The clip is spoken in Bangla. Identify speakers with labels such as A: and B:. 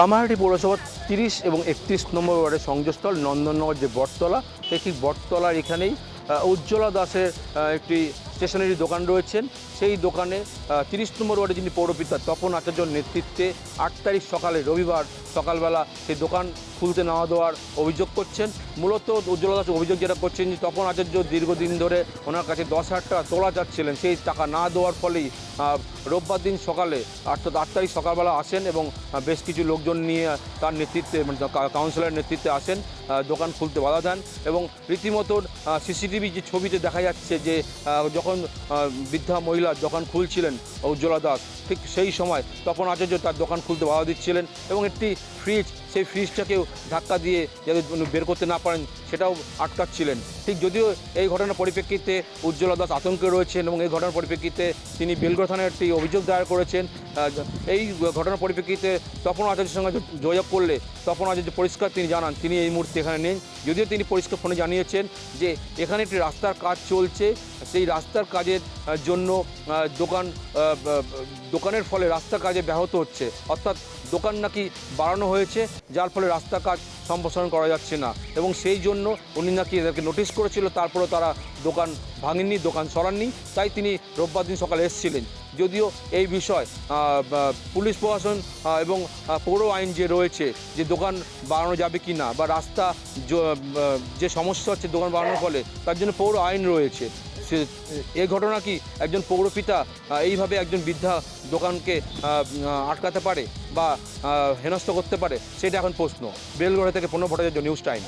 A: কামারহাটি পৌরসভা তিরিশ এবং একত্রিশ নম্বর ওয়ার্ডের সংযোগস্থল নন্দননগর যে বটতলা, সেই বটতলার এখানেই উজ্জ্বলা দাসের একটি স্টেশনারি দোকান রয়েছেন। সেই দোকানে তিরিশ নম্বর ওয়ার্ডে যিনি পৌরপিতা তপন আচার্যর নেতৃত্বে আট তারিখ সকালে রবিবার সকালবেলা সেই দোকান খুলতে না দেওয়ার অভিযোগ করছেন। মূলত উজ্জ্বলা দাস অভিযোগ যেটা করছেন যে তপন আচার্য দীর্ঘদিন ধরে ওনার কাছে দশ হাজার টাকা তোলা যাচ্ছিলেন। সেই টাকা না দেওয়ার ফলেই রোববার দিন সকালে অর্থাৎ আট তারিখ সকালবেলা আসেন এবং বেশ কিছু লোকজন নিয়ে তার নেতৃত্বে মানে কাউন্সিলরের নেতৃত্বে আসেন দোকান খুলতে বাধা দেন এবং রীতিমতো সিসিটিভি যে ছবিতে দেখা যাচ্ছে যে যখন বৃদ্ধা মহিলা দোকান খুলছিলেন উজ্জ্বলা দাস, ঠিক সেই সময় তপন আচার্য তার দোকান খুলতে বাধা দিচ্ছিলেন এবং একটি ফ্রিজ সেই ফ্রিজটাকেও ধাক্কা দিয়ে যাতে বের করতে না পারেন, সেটাও আটকাচ্ছিলেন। ঠিক যদিও এই ঘটনার পরিপ্রেক্ষিতে উজ্জ্বলা দাস আতঙ্কে রয়েছেন এবং এই ঘটনার পরিপ্রেক্ষিতে তিনি বেলগড় থানায় একটি অভিযোগ দায়ের করেছেন। এই ঘটনার পরিপ্রেক্ষিতে তপন আচার্যের সঙ্গে যোগাযোগ করলে তপন আচার্য পরিষ্কার তিনি জানান, তিনি এই মুহূর্তে এখানে নেই। যদিও তিনি পরিষ্কার ফোনে জানিয়েছেন যে এখানে একটি রাস্তার কাজ চলছে, সেই রাস্তার কাজের জন্য দোকান দোকানের ফলে রাস্তা কাজে ব্যাহত হচ্ছে। অর্থাৎ দোকান নাকি বাড়ানো হয়েছে, যার ফলে রাস্তা কাজ সম্প্রসারণ করা যাচ্ছে না। এবং সেই জন্য উনি নাকি এদেরকে নোটিশ করেছিল, তারপরেও তারা দোকান ভাঙেননি দোকান সরাননি তাই তিনি রোববার দিন সকালে এসেছিলেন। যদিও এই বিষয় পুলিশ প্রশাসন এবং পৌর আইন যে রয়েছে যে দোকান বাড়ানো যাবে কি না বা রাস্তা যে সমস্যা হচ্ছে দোকান বাড়ানোর ফলে তার জন্য পৌর আইন রয়েছে। সে এই ঘটনা কি একজন পৌরপিতা এইভাবে একজন বৃদ্ধা দোকানকে আটকাতে পারে বা হেনস্থ করতে পারে সেটা এখন প্রশ্ন। বেলগড়ে থেকে পনেরো ভট্টাচার্য নিউজ টাইম।